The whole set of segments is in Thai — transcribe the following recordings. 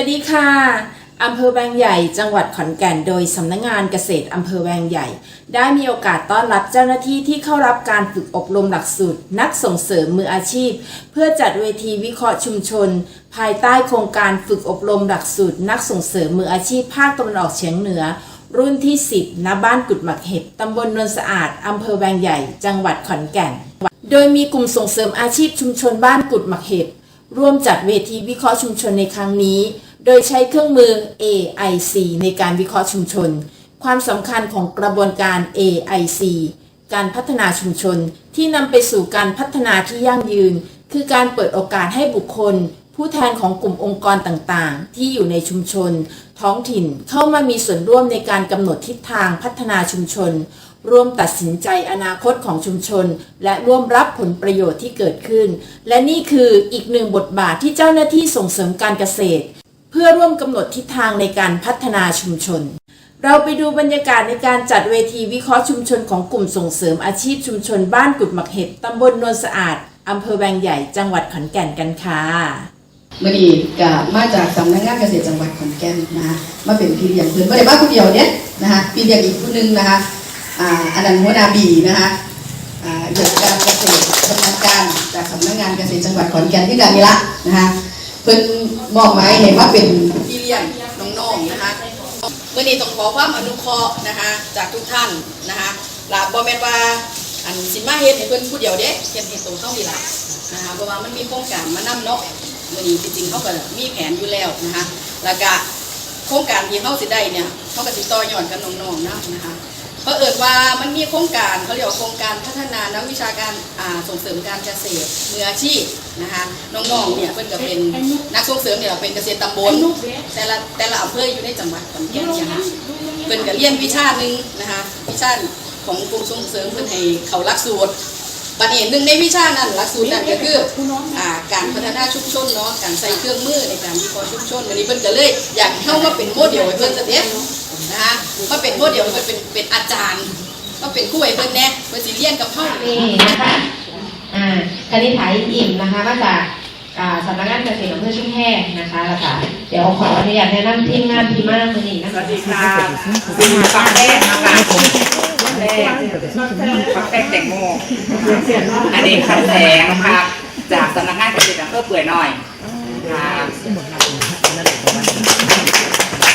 วัสดีค่ะอำเภอแวงใหญ่ จังหวัดขอนแก่น โดยสำนักงงานเกษตรอำเภอแวงใหญ่ ได้มีโอกาสต้อนรับเจ้าหน้าที่ที่เข้ารับการฝึกอบรมหลักสูตร นักส่งเสริมมืออาชีพ เพื่อจัดเวทีวิเคราะห์ชุมชน ภายใต้โครงการฝึกอบรมหลักสูตร นักส่งเสริมมืออาชีพภาคตะวันออกเฉียงเหนือ รุ่นที่ 10 ณ บ้านกุดหมักเห็บตำบลนนสะอาดอำเภอแวงใหญ่ จังหวัดขอนแก่น โดยมีกลุ่มส่งเสริมอาชีพชุมชนบ้านกุดหมักเห็บร่วมจัดเวทีวิเคราะห์ชุมชนในครั้งนี้ โดยใช้เครื่องมือ AIC ในการวิเคราะห์ชุมชน ความสำคัญของกระบวนการ AIC การพัฒนาชุมชนที่นำไปสู่การพัฒนาที่ยั่งยืน คือการเปิดโอกาสให้บุคคล ผู้แทนของกลุ่มองค์กรต่างๆ ที่อยู่ในชุมชน ท้องถิ่นเข้ามามีส่วนร่วมในการกำหนดทิศทางพัฒนาชุมชน ร่วมตัดสินใจอนาคตของชุมชน และร่วมรับผลประโยชน์ที่เกิดขึ้น และนี่คืออีกหนึ่งบทบาทที่เจ้าหน้าที่ส่งเสริมการเกษตร เพื่อร่วมกำหนดทิศทางในการพัฒนาชุมชน เราไปดูบรรยากาศในการจัดเวทีวิเคราะห์ชุมชนของกลุ่มส่งเสริมอาชีพชุมชนบ้านกุดหมักเห็ดตำบลนวลสะอาดอำเภอแวงใหญ่จังหวัดขอนแก่นกันค่ะมื่อนี้ก็มาจากสำนักงานเกษตรจังหวัดขอนแก่นนะคะมาเป็นพี่เลี้ยงเพื่อนไม่ได้มาคนเดียวเนี่ยนะคะพี่เลี้ยงอีกผู้หนึงนะคะอ่าอันนั้นหัวนาบีนะคะอ่าเกี่ยวกับการเกษตรชำนาญการจากสำนักงานเกษตรจังหวัดขอนแก่นที่การนี้ละนะคะ เพิ่นมอบหมายให้มาเป็นพี่เลี้ยงน้องๆนะคะเมื่อนี้ต้องขอความอนุเคราะห์นะคะจากทุกท่านนะคะลาบ่แม่นว่าอันสิมาเฮ็ดให้เพิ่นผู้เดียวเด้เฮ็ดให้ตรงเข้าดีละนะคะเพราะว่ามันมีโครงการมานำเนาะมื่อนี้จริงๆเขาก็มีแผนอยู่แล้วนะคะแล้วก็โครงการที่เขาสิได้เนี่ยเขาก็สิต่อยอดกับน้องๆนะนะคะ เพราะเอิญว่ามันมีโครงการเขาเรียกว่าโครงการพัฒนานักวิชาการส่งเสริมการเกษตรมืออาชีพนะคะน้องๆเนี่ยเพิ่นก็เป็นนักส่งเสริมเนี่ยเป็นเกษตรตำบลแต่ละแต่ละอำเภออยู่ในจังหวัดขอนแก่นเนี่ยนะคะเพิ่นก็เรียนวิชาหนึ่งนะคะวิชาของกรมส่งเสริมเพิ่นให้เขาหลักสูตรบัดนี้หนึ่งในวิชานั้นหลักสูตรนั้นก็คือการพัฒนาชุมชนเนาะการใส่เครื่องมือในการวิเคราะห์ชุมชนวันนี้เพิ่นก็เลยอยากเข้ามาเป็นโมเดลให้เพิ่นซะเด้ นะคะมาเป็นโมเดลให้เพิ่นเป็นเป็นอาจารย์มาเป็นครูให้เพิ่นแน่เพิ่นสิเรียนกับเฮานี่นะคะอ่าคณิษฐาอิ่มนะคะมาจากอ่าสำนักงานเกษตรอำเภอชุมแพนะคะแล้วก็เดี๋ยวขออนุญาตแนะนำทีมงานทีมมากมือนี้นะสคะวัสดีค่ะคือปักแรกนะคะปักแรกปักแรกแตงโมอันนี้คันแสงครับจากสำนักงานเกษตรอำเภอเปื่อยหน่อยครับส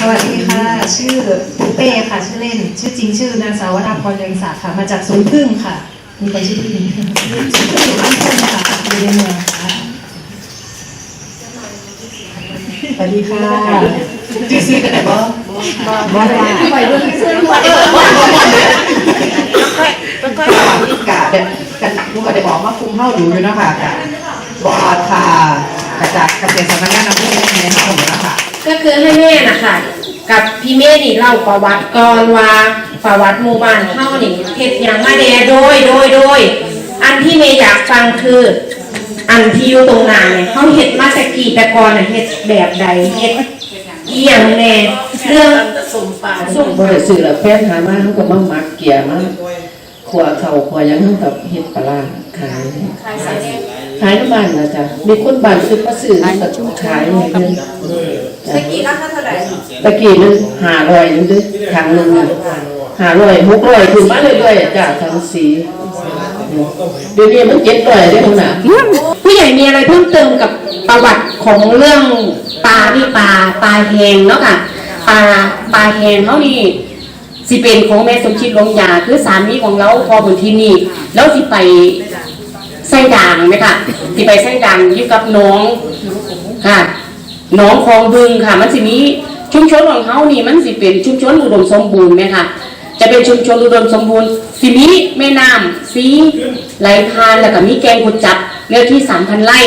วัสดีค่ะ ชื่อปุ๊เป้ค่ะ ชื่อเล่น ชื่อจริงชื่อนางสาววราพรเรืองศักดิ์ค่ะ มาจากสวนพึ่งค่ะ มีใครชื่อพึ่งอยู่บ้านพึ่งค่ะอยู่ในเมืองค่ะสวัสดีค่ะชื่อซื้อกันไหนบ้างบ้านว่าไปเรื่องซื้อไปเออบ้านบ้านกะเด็กกันรู้ว่าได้บอกว่าคุมเข้าอยู่อยู่นะคะกะบอดค่ะกะจากเกษตรสำนักงานอำเภอในห้องนะคะ ก็คือให้แม่นะคะกับพี่เมย์นี่เล่าประวัติก่อนว่าประวัติหมู่บ้านเฮานี่เฮ็ดหยังมาแน่โดยโดยโดย อันที่เมย์อยากฟังคือ อันที่อยู่ตรงหน้าเนี่ยเขาเฮ็ดมาแต่กี่แต่ก่อนน่ะเฮ็ดแบบใดเฮ็ดอีหยังแน่เรื่องสมปลาสมบ่ได้ซื้อแล้วแฟนหามาเขาก็มาหมักเกียร์มาขัวเข่าขัวหยังเขากับเฮ็ดปลาร้าขายขายใส่แน่ขายน้ำบ้านนะจ๊ะมีคนบ้านซื้อมาซื้อก็ขายให้เพิ่น ตะกี้ราคาเท่าไหร่ตะกี้นึง500นึงเด้อครั้งหนึงน่ะ500 600ขึ้นมาเรื่อยๆจ้ะทั้งสีเดี๋ยวนี้มัน700เด้อพุ่นน่ะผู้ใหญ่มีอะไรเพิ่มเติมกับประวัติของเรื่องปลานี่ปลาปลาแหงเนาะค่ะปลาปลาแหงเขานี่สิเป็นของแม่สมชิดลงยาคือสามีของเราพอบุญที่นี่แล้วสิไปไส้ด่างไหมคะสิไปไส้ด่างอยู่กับน้องค่ะ น้องคลองบึงค่ะ มันสิมีชุมชนของเขานี่มันสิเป็นชุมชนอุดมสมบูรณ์ไหมคะจะเป็นชุมชนอุดมสมบูรณ์สิมีแม่น้ำซีไหลพานแล้วก็มีแกงกุดจับเนื้อที่สามพันไร่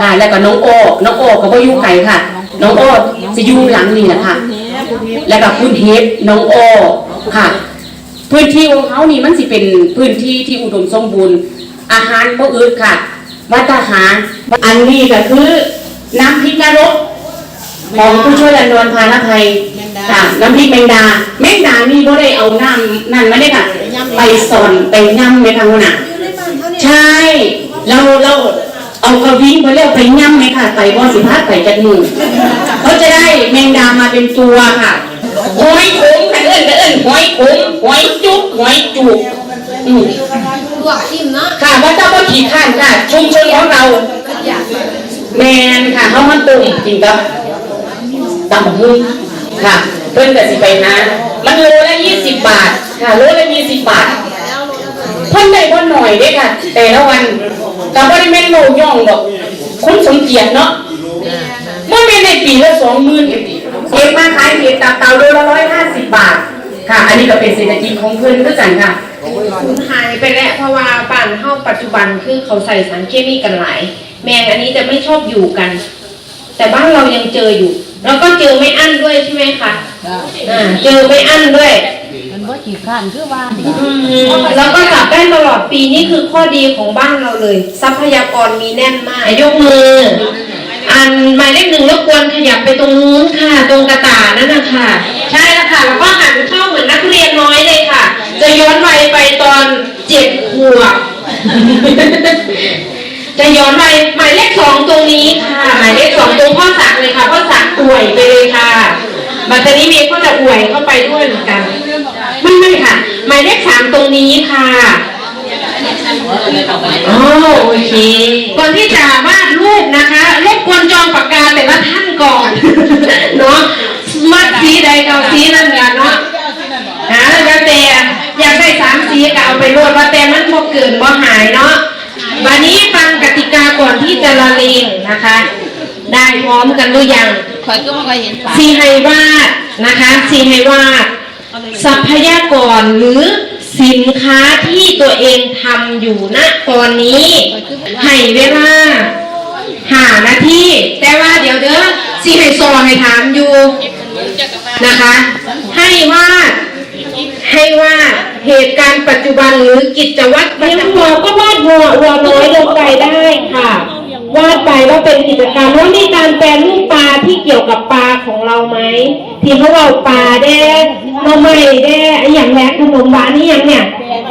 ค่ะ แล้วก็น้องโอน้องโอก็บ่อยู่ไกลค่ะ น้องโอ้จะอยู่หลังนี่แหละค่ะ แล้วก็คุณเฮดน้องโอค่ะ พื้นที่ของเขานี่มันสิเป็นพื้นที่ที่อุดมสมบูรณ์ อาหารบ่อืดค่ะ วัตหาร อันนี้ก็คือ น้ำพริกนรกของผู้ช่วยดันดวนพานภัยค่ะน้ำพริกแมงดา แมงดานี่บ่ได้เอาน้ำนั่นมาได้ค่ะ ไปสอนไปย่ำในทางหัวหน้าใช่ เราเราเอากระวิ่งไปเรียกไปย่ำไหมค่ะไปบ่สิพาไปจัดมือเขาจะได้แมงดามาเป็นตัวค่ะหอยขมค่ะเอิ้นก็เอิ้นหอยขมหอยจุกหอยจุกอืมค่ะว่าเจ้าว่าขี่ข้านค่ะชุมชนของเรา แมนค่ะเขามันตุ่มจริงครับตำบักหุ่งค่ะ เพิ่อนก็สิไปหามันโลละยี่สิบบาท ค่ะโลละยี่สิบบาทเพิ่นได้บ่นหน่อยเด้ค่ะ แต่ละวันแต่บ่ได้แม่นโลย่องดอกคุณสมเกียรติเนาะบ่แม่นในปีละสองหมื่นเก็บมาขายเห็ดตับเตาโลละร้อยห้าสิบบาทค่ะ อันนี้ก็เป็นเศรษฐกิจของเพิ่อนคือกันค่ะสูญหายไปแล้วเพราะว่าบ้านเฮาปัจจุบันคือเขาใส่สารเคมีกันหลาย แมงอันนี้จะไม่ชอบอยู่กัน แต่บ้านเรายังเจออยู่ แล้วก็เจอไม่อั้นด้วยใช่ไหมคะอ่าเจอไม่อั้นด้วยมันว่ากี่ขั้นคือว่าอืมแล้วก็จับได้ตลอดปีนี่คือข้อดีของบ้านเราเลย ทรัพยากรมีแน่นมากยกมือ อันหมายเลขหนึ่งรบกวนขยับไปตรงนู้นค่ะ ตรงกระตานั่นนะคะใช่แล้วค่ะแล้วก็หันเข้าเหมือนนักเรียนน้อยเลยค่ะ จะย้อนวัยไปตอนเจ็ดขวบ จะย้อนไปหมายเลขสองตรงนี้ค่ะ หมายเลขสองตรงพ่อสักเลยค่ะพ่อสักป่วยไปเลยค่ะบัตรนี้เมย์ก็จะป่วยเข้าไปด้วยเหมือนกันไม่ไม่ค่ะ หมายเลขสามตรงนี้ค่ะอ๋อโอเคก่อนที่จะวาดรูปนะคะรบกวนจองปากกาแต่ละท่านก่อน เนาะมัดสีใดก็เอาสีนั่นกันเนาะหาแล้วแต่อยากได้สามสีก็เอาไปรวดว่าแต่มันบ่เกินบ่หายเนาะ วันนี้ฟังกติกาก่อนที่จะละเลงนะคะ ได้พร้อ มกันหรือยังคอยก็ไม่เคยเห็นฝาสีไฮวาดนะคะสีไฮวาดทรัพยากรหรือสินค้าที่ตัวเองทำอยู่ณตอนนี้ให้เวลาหานาทีแต่ว่าเดี๋ยวเด้อสีให้ซอให้ถามอยู่นะคะ ให้วาดให้ว่าเหตุการณ์ปัจจุบันหรือกิจวัตรประจำหัวก็วาดหัวหัวน้อยลงไปได้ค่ะ วาดไปว่าเป็นกิจกรรมว่ามีการแปลรูปปลาที่เกี่ยวกับปลาของเราไหมที่เขาเอาปลาแด้มาใหม่แด้ไออย่างแรกขนมหวานนี่อย่างเนี่ย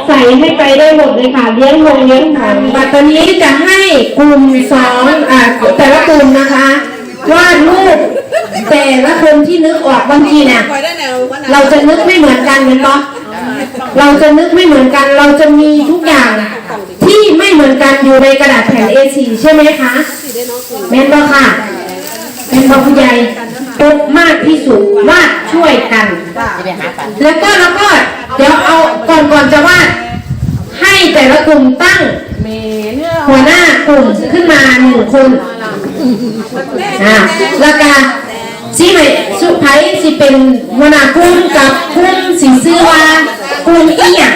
ใส่ให้ไปได้หมดเลยค่ะเลี้ยงลงเลี้ยงขันบัตรตัวนี้จะให้กลุ่มสองอ่าแต่ละกลุ่มนะคะวาดรูปแต่ละคนที่นึกออกบางทีเนี่ยเราจะนึกไม่เหมือนกันเห็นปะ เราจะนึกไม่เหมือนกัน เราจะมีทุกอย่างที่ไม่เหมือนกันอยู่ในกระดาษแผ่น A4 ใช่ไหมคะแม่นปะค่ะเป็นบผู้ใหญ่พบมากที่สุดวาดช่วยกัน แล้วก็แล้วก็เดี๋ยวเอาก่อนก่อนจะวาดให้แต่ละกลุ่มตั้งหัวหน้ากลุ่มขึ้นมาหนึ่งคนอ่าแล้วก็ สิให้สุไพสิเป็นมนากลุ่มกับกลุ่มสีซื้อว่ากลุ่มอีหยัง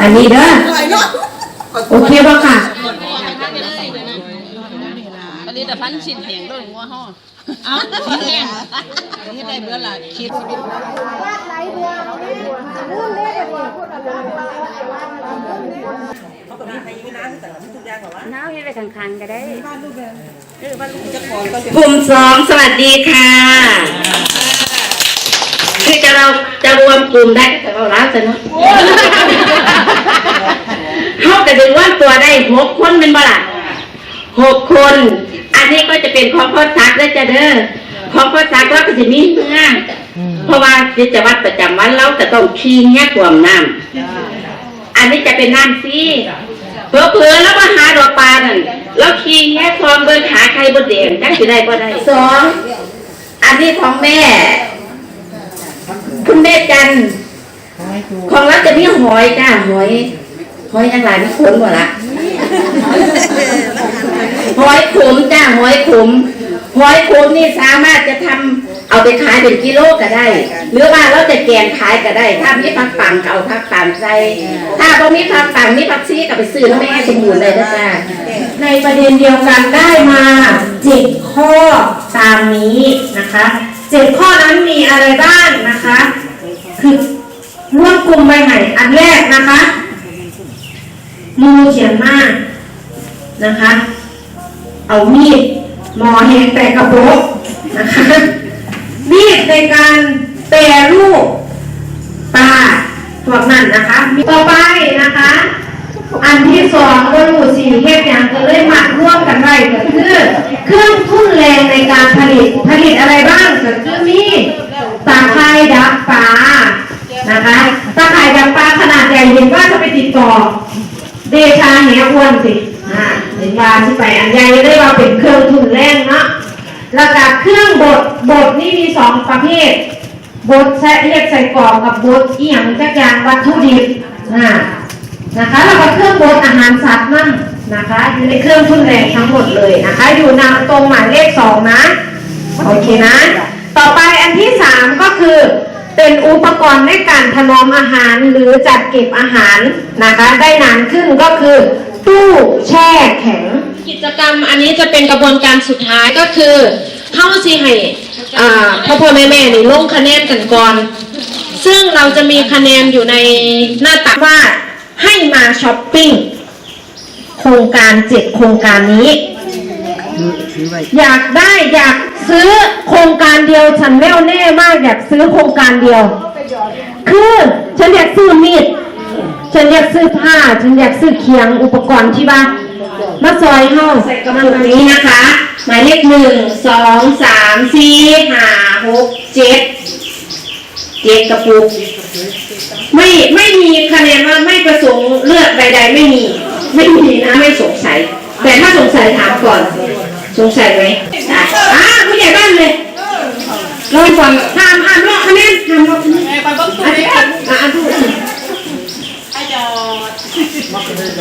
อันนี้เด้อโอเคป่ะค่ะอันนี้แต่พันชิ้นแห่งด้วยหัวห้อ เอาชิ้นแห่งนี่ได้เบื่อละคิดน้าให้ไปทางคันก็ได้กลุ่มสองสวัสดีค่ะคือจะเราจะรวมกลุ่มได้แต่เราล้าแต่เนาะเขาจะดึงว่าตัวได้หกคนเป็นบ่ล่ะหกคน นนี้ก็จะเป็นของพ่อซักได้จะเด้อของพ่อซักเราก็จะมีเมื่อเพราะว่ากิจวัตรประจำวันเราจะต้องขี้แง่กวมน้ำอันนี้จะเป็นน้ำซีเผลอๆแล้วมาหาดอกปลานั่นแล้วขี่แง่คลองเบิ่งหาใครบนเด่นจักสิได้บ่ได้สองอันนี้ของแม่ คุณแม่จันทร์ของเราจะมีหอยจ้าหอยหอยอย่างไรไม่ขมหมดละ หอยขมจ้าหอยขมหอยขมนี่สามารถจะทำเอาไปขายเป็นกิโลก็ได้ หรือว่าเราจะแกงขายก็ได้ ถ้ามีผักปังก็เอาผักปังใส่ถ้าบ่มีผักปังมีผักซีก็ไปซื้อน้ำแม่สมบูรณ์เลยนะจ้าในประเด็นเดียวกันได้มาเจ็ดข้อตามนี้นะคะเจ็ดข้อนั้นมีอะไรบ้างนะคะ คือร่วมกลุ่มใบใหม่อันแรกนะคะ มูเขียนมากนะคะ เอามีดหมอแหงแต่กระโปรงนะคะมีดในการแปรรูปปลาพวกนั้นนะคะมีต่อไปนะคะ อันที่สองก็อยู่สี่เทพอย่างก็เลยมัดร่วมกันไว้ก็คือเครื่องทุ่นแรงในการผลิตผลิตอะไรบ้างก็คือมีตาไคร้ดักปลานะคะตาไคร้ดักปลาขนาดใหญ่เห็นว่าจะไปติดต่อ เดชาแหอ้วนสิ ว่าที่ไปอันใหญ่ได้ว่าเป็นเครื่องทุนแรงเนาะแล้วก็เครื่องบดบดนี่มีสองประเภท บดใส่เรียกใส่กรอกกับบดอียงจักอย่างวัตถุดิบอ่านะคะแล้วก็เครื่องบดอาหารสัตว์นั่นนะคะอยู่ในเครื่องทุนแรงทั้งหมดเลยนะคะ อยู่นตรงหมายเลขสองนะโอเคนะ ต่อไปอันที่สามก็คือเป็นอุปกรณ์ในการถนอมอาหารหรือจัดเก็บอาหารนะคะ ได้นานขึ้นก็คือ ตู้แช่แข็ง กิจกรรมอันนี้จะเป็นกระบวนการสุดท้ายก็คือเข้าสิให้อ่าพ่อพ่อแม่แม่นี่ลงคะแนนกันก่อน ซึ่งเราจะมีคะแนนอยู่ในหน้าตักว่าให้มาช้อปปิ้งโครงการเจ็ดโครงการนี้ อยากได้อยากซื้อโครงการเดียวฉันแน่วแน่มากอยากซื้อโครงการเดียว คือฉันอยากซื้อมีด ฉันอยากซื้อผ้า ฉันอยากซื้อเคียงอุปกรณ์ที่บ้านมาซอยห้องใส่กำลังตรงนี้นะคะ หมายเลขหนึ่งสองสามสี่ห้าหกเจ็ดเจ็ดกระปุกไม่ไม่มีคะแนนว่าไม่ประสงค์เลือกใดๆไม่มี ไม่มีนะไม่สงสัย แต่ถ้าสงสัยถามก่อน สงสัยไหมอะอ่าผู้ใหญ่บ้านเลยลองก่อนห้ามห้ามลอกคะแนนห้ามลอกคะแนนอะอ่ะอะอะพูด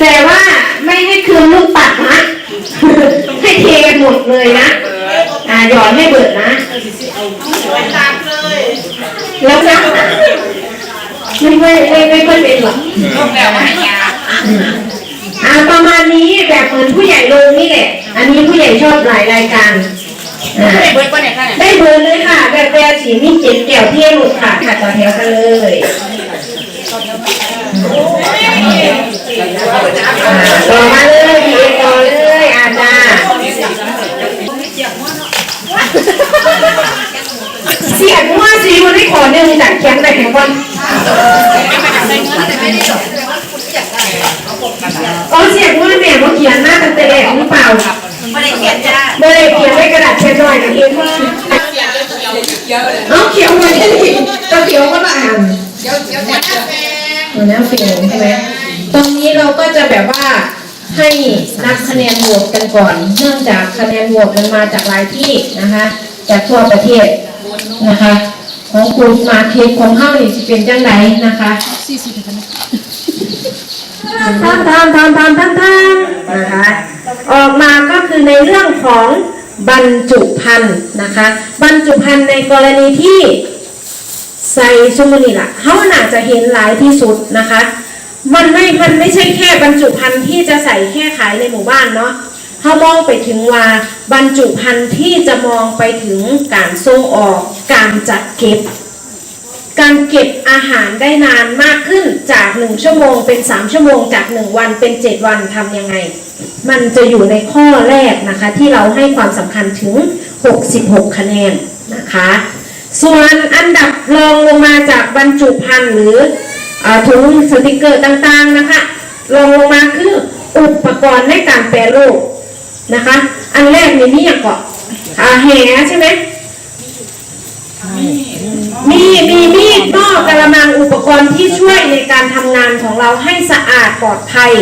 แต่ว่าไม่ให้คืนลูกปัดนะ ให้เทกันหมดเลยนะ อ่าหยอดให้เบิดนะแล้วนะไม่ไม่ไม่ไม่ค่อยเป็นหรอกลูกแล้วไม่ยาอ่าประมาณนี้แบบเหมือนผู้ใหญ่ลงนี่แหละ อันนี้ผู้ใหญ่ชอบหลายรายการอ่า เบิร์ดก็ไหนค่ะเนี่ย ได้เบอร์เลยค่ะ แบบแบบสีมีเจ็ดแก้วเที่ยหลุดค่ะค่ะต่อแถวกันเลยอ่า ต่อมาเลยพีเอ็ต่อเลยอาจารย์เสียงว่าสีมันได้ขอหนึ่งจากแคมป์แต่แข็งวันเอาเสียงว่าแม่ว่าเขียนหน้าตั้งแต่แรกหรือเปล่าไม่ได้เขียนจ้าไม่ได้เขียนได้กระดาษเช็ดหน่อยกับเองว่าเอาเขียวมาได้ดิก็เขียวก็มา อ่านหัวหน้าเฟงใช่ไหมตรงนี้เราก็จะแบบว่าให้นับคะแนนโหวตกันก่อน เนื่องจากคะแนนโหวตมันมาจากหลายที่นะคะ จากทั่วประเทศนะคะ ของคุณมาเทปของเฮ้านี่จะเป็นจังไดนะคะทำทำทำทำทำทำนะคะ ออกมาก็คือในเรื่องของบรรจุภัณฑ์นะคะ บรรจุภัณฑ์ในกรณีที่ ใส่ซุมนี่ล่ะเขาน่าจะเห็นหลายที่สุดนะคะ มันไม่ มันไม่ใช่แค่บรรจุภัณฑ์ที่จะใส่แค่ขายในหมู่บ้านเนาะเขามองไปถึงว่าบรรจุภัณฑ์ที่จะมองไปถึงการส่งออก การจัดเก็บ การเก็บอาหารได้นานมากขึ้นจาก1ชั่วโมงเป็น3ชั่วโมงจาก1วันเป็น7วันทำยังไง มันจะอยู่ในข้อแรกนะคะที่เราให้ความสำคัญถึง 66 คะแนนนะคะ ส่วนอันดับ รองลงมาจากบรรจุภัณฑ์หรืออาถุงสติกเกอร์ต่างๆนะคะรองลงมาคืออุปกรณ์ในการแปรรูปนะคะ อันแรกนี่มีอย่างก่อนอ่าแหใช่ไหมมีมีมีดหม้อกระมังอุปกรณ์ที่ช่วยในการทำงานของเราให้สะอาดปลอดภัย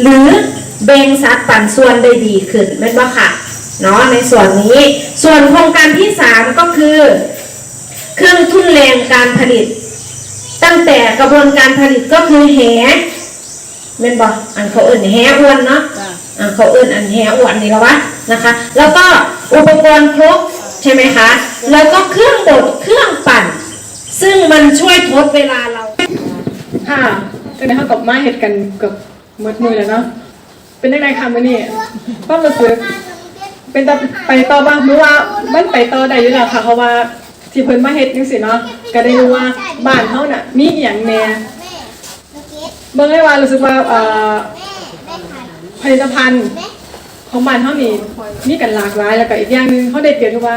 หรือเบงซัดปั่นส่วนได้ดีขึ้นเป็นว่าค่ะเนาะในส่วนนี้ส่วนโครงการที่ 3 ก็คือ เครื่องทุ่นแรงการผลิต ตั้งแต่กระบวนการผลิตก็คือแหเป็นบอกอันเขาเอื่นแหอ้วนเนาะอันเขาเอื่นอันแหอ้วนนี่แล้ววะนะคะ แล้วก็อุปกรณ์ครบใช่ไหมคะ แล้วก็เครื่องบดเครื่องปั่น ซึ่งมันช่วยทดเวลาเราค่ะก็ได้เข้ากับมาเหตุกันกับหมดมือแล้วเนาะเป็นยังไงคะมื่อนี้ความรู้สึกเป็นตาไปต่อบ้างหรือว่ามันไปต่อได้อยู่แล้วค่ะเพราะว่า ที่เพิ่นมาเฮ็ดจังซี่เนาะก็ได้รู้ว่าบ้านเฮาน่ะมีอีหยังแหน่เบิ่งให้ว่ารู้สึกว่าเอ่อผลิตภัณฑ์ของบ้านเฮานี่มีกันหลากหลายแล้วก็อีกอย่างหนึงเฮาได้เปรียบที่ว่า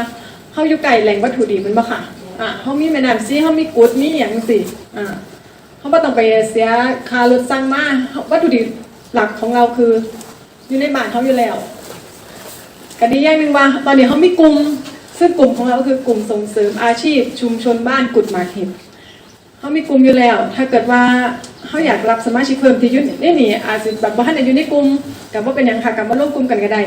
เฮาอยู่ใกล้แหล่งวัตถุดิบแมันบ่ค่ะอะเฮามีแม่น้ำซีเฮามีกุดมีอีหยังจังซี่อ่าเขาไม่ต้องไปเสียค่ารถสั่งมาวัตถุดิบหลักของเราคือ อยู่ในบ้านเขาอยู่แล้วกันดีอย่างหนึ่งว่าตอนนี้เขามีกลุ่ม ซึ่งกลุ่มของเราก็คือกลุ่มส่งเสริมอาชีพ ชุมชนบ้านกุดหมากเห็ดเขามีกลุ่มอยู่แล้ว ถ้าเกิดว่าเขาอยากรับสมาชิกเพิ่มที่ยุ่นนี่นี่อาจจะแบบว่าท่านยู่ในกลุ่มกับว่าเป็นอย่างค่ะกับว่าร่วมกลุ่มกันก็ได้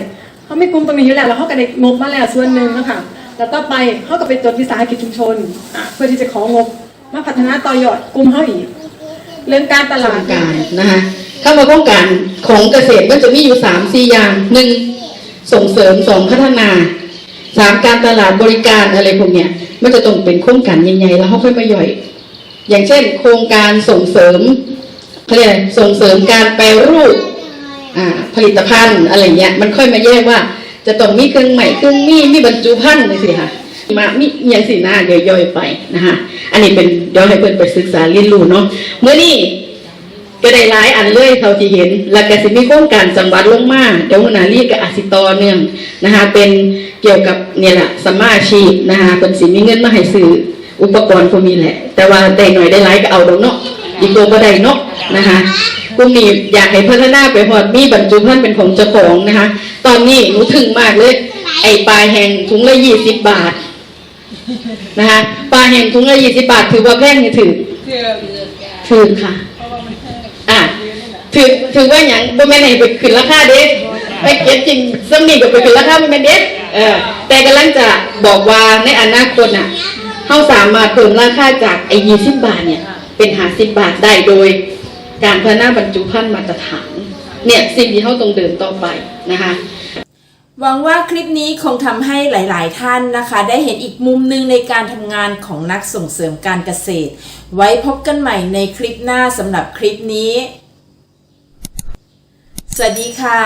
เขามีกลุ่มตรงนี้อยู่แล้วแล้วเขาก็ได้งบมาแล้วส่วนหนึ่งนะคะแล้วต่อไปเขาก็ไปจดวิสาหกิจชุมชนเพื่อที่จะของบมาพัฒนาต่อยอดกลุ่มเขาอีกเรื่องการตลาดการนะคะเข้ามาโครงการของเกษตรมันจะมีอยู่สามสี่อย่างหนึ่งส่งเสริมสองพัฒนา สามการตลาดบริการอะไรพวกเนี้ยมันจะต้องเป็นโครงการใหญ่ๆแล้วเขาค่อยมาย่อย อย่างเช่น โครงการส่งเสริมเขาเรียกอะไรส่งเสริมการแปรรูปผลิตภัณฑ์อะไรเงี้ยมันค่อยมาแยกว่า จะต้องมีเครื่องใหม่เครื่องมีมีบรรจุภัณฑ์เลยสิค่ะมามีอย่างสีหน้าย่อยๆไปนะคะอันนี้เป็นเดี๋ยวให้เพื่อนไปศึกษาเรียนรู้เนาะเมื่อนี้ ก็ได้หลายอันเลยเท่าที่เห็น แล้วก็สิมีโครงการจังหวัดลงมาเดี๋ยวหัวหน้าเรียกกับอาสิตอเนื่องนะคะเป็นเกี่ยวกับเนี่ยแหละสมมาอาชีพนะคะเป็นสิมีเงินมาให้ซื้ออุปกรณ์พวกนี้แหละ แต่ว่าได้หน่อยได้หลายก็เอาดอกเนาะอีกตัวก็ได้เนาะนะคะกลุ่มนี้อยากให้พัฒนาไปพอดมีบรรจุภัณฑ์เป็นของเจ้าของนะคะ ตอนนี้หนูถึงมากเลย ไอปลาแห้งถุงละยี่สิบบาทนะคะปลาแห้งถุงละยี่สิบบาท ถือว่าแพงนี่ถือถือค่ะอะ ถือถือว่าอย่างบ่แม่นให้ไปขึ้นราคาเด้ไปเก็บจริงสำนีก็ไปขึ้นราคาบ่แม่นเด้เออแต่กำลังจะบอกว่าในอนาคตน่ะเฮาสามารถเพิ่มราคาจากไอ้20บาทเนี่ย เป็น50บาทได้โดย การพัฒนาบรรจุภัณฑ์มาตรฐานเนี่ยสิ่งที่เฮาต้องเดินต่อไปนะคะหวังว่าคลิปนี้คงทำให้หลาย ๆ ท่านนะคะ ได้เห็นอีกมุมหนึ่งในการทำงานของนักส่งเสริมการเกษตร ไว้พบกันใหม่ในคลิปหน้าสำหรับคลิปนี้ สวัสดีค่ะ